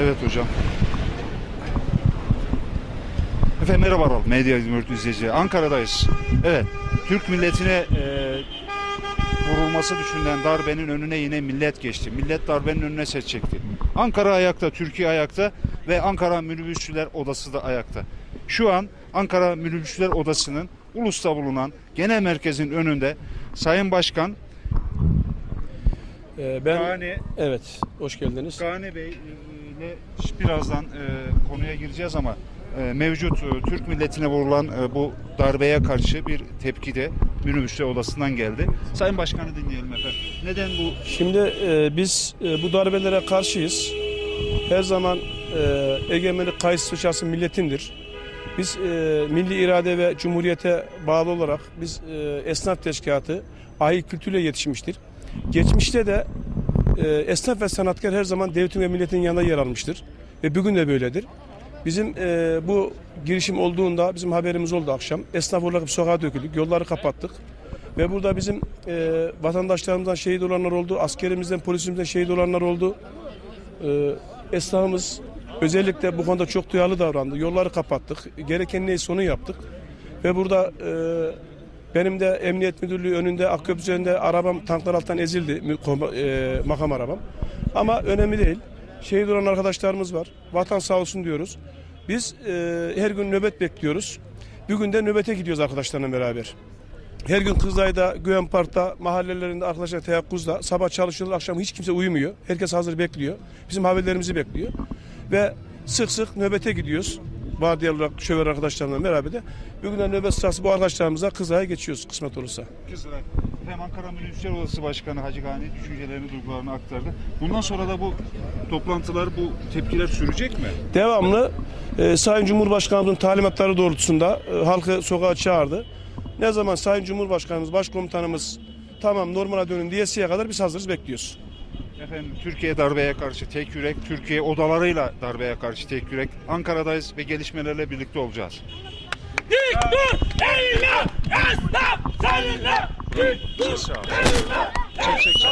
Evet hocam. Efendim merhabalar Medya İzmir izleyicileri. Ankara'dayız. Evet. Türk milletine e, vurulması düşünülen darbenin önüne yine millet geçti. Millet darbenin önüne set çekti. Ankara ayakta, Türkiye ayakta ve Ankara Minibüsçüler Odası da ayakta. Şu an Ankara Minibüsçüler Odası'nın Ulus'ta bulunan genel merkezin önünde Sayın Başkan Ee, ben Gani evet hoş geldiniz. Gani Bey e, ile birazdan e, konuya gireceğiz ama e, mevcut e, Türk milletine vurulan e, bu darbeye karşı bir tepki de minibüsçü odasından geldi. Sayın Başkan'ı dinleyelim efendim. Neden bu? Şimdi e, biz e, bu darbelere karşıyız. Her zaman e, egemenlik kayısı sıçrası milletindir. Biz e, milli irade ve cumhuriyete bağlı olarak biz e, esnaf teşkilatı ahi kültürle yetişmiştir. Geçmişte de e, esnaf ve sanatkar her zaman devletin ve milletin yanında yer almıştır. Ve bugün de böyledir. Bizim e, bu girişim olduğunda bizim haberimiz oldu akşam. Esnaf olarak sokağa döküldük, yolları kapattık. Ve burada bizim e, vatandaşlarımızdan şehit olanlar oldu, askerimizden, polisimizden şehit olanlar oldu. E, esnafımız özellikle bu konuda çok duyarlı davrandı. Yolları kapattık, gereken neyse onu yaptık. Ve burada e, benim de emniyet müdürlüğü önünde Akköprü üzerinde arabam tanklar altından ezildi, e, makam arabam. Ama önemli değil. Şehit olan arkadaşlarımız var. Vatan sağ olsun diyoruz. Biz e, her gün nöbet bekliyoruz. Bugün de nöbete gidiyoruz arkadaşlarla beraber. Her gün Kızılay'da, Güven Park'ta, mahallelerinde arkadaşlar teyakkuzda. Sabah çalışıyorlar, akşam hiç kimse uyumuyor. Herkes hazır bekliyor. Bizim haberlerimizi bekliyor. Ve sık sık nöbete gidiyoruz. Vardiyalı olarak şoför arkadaşlarımla beraber de. Bugün de nöbet sırası bu arkadaşlarımıza Kızılay'a geçiyoruz kısmet olursa. Kızılay. Hem Ankara Minibüsçüler Odası Başkanı Hacı Gani düşüncelerini, duygularını aktardı. Bundan sonra da bu toplantılar, bu tepkiler sürecek mi? Devamlı e, Sayın Cumhurbaşkanımızın talimatları doğrultusunda e, halkı sokağa çağırdı. Ne zaman Sayın Cumhurbaşkanımız, Başkomutanımız tamam normale dönün diyesiye kadar biz hazırız bekliyoruz. Efendim Türkiye darbeye karşı tek yürek, Türkiye odalarıyla darbeye karşı tek yürek. Ankara'dayız ve gelişmelerle birlikte olacağız. Seninle esnaf seninle Sağ olun. Çek çek çek hocam.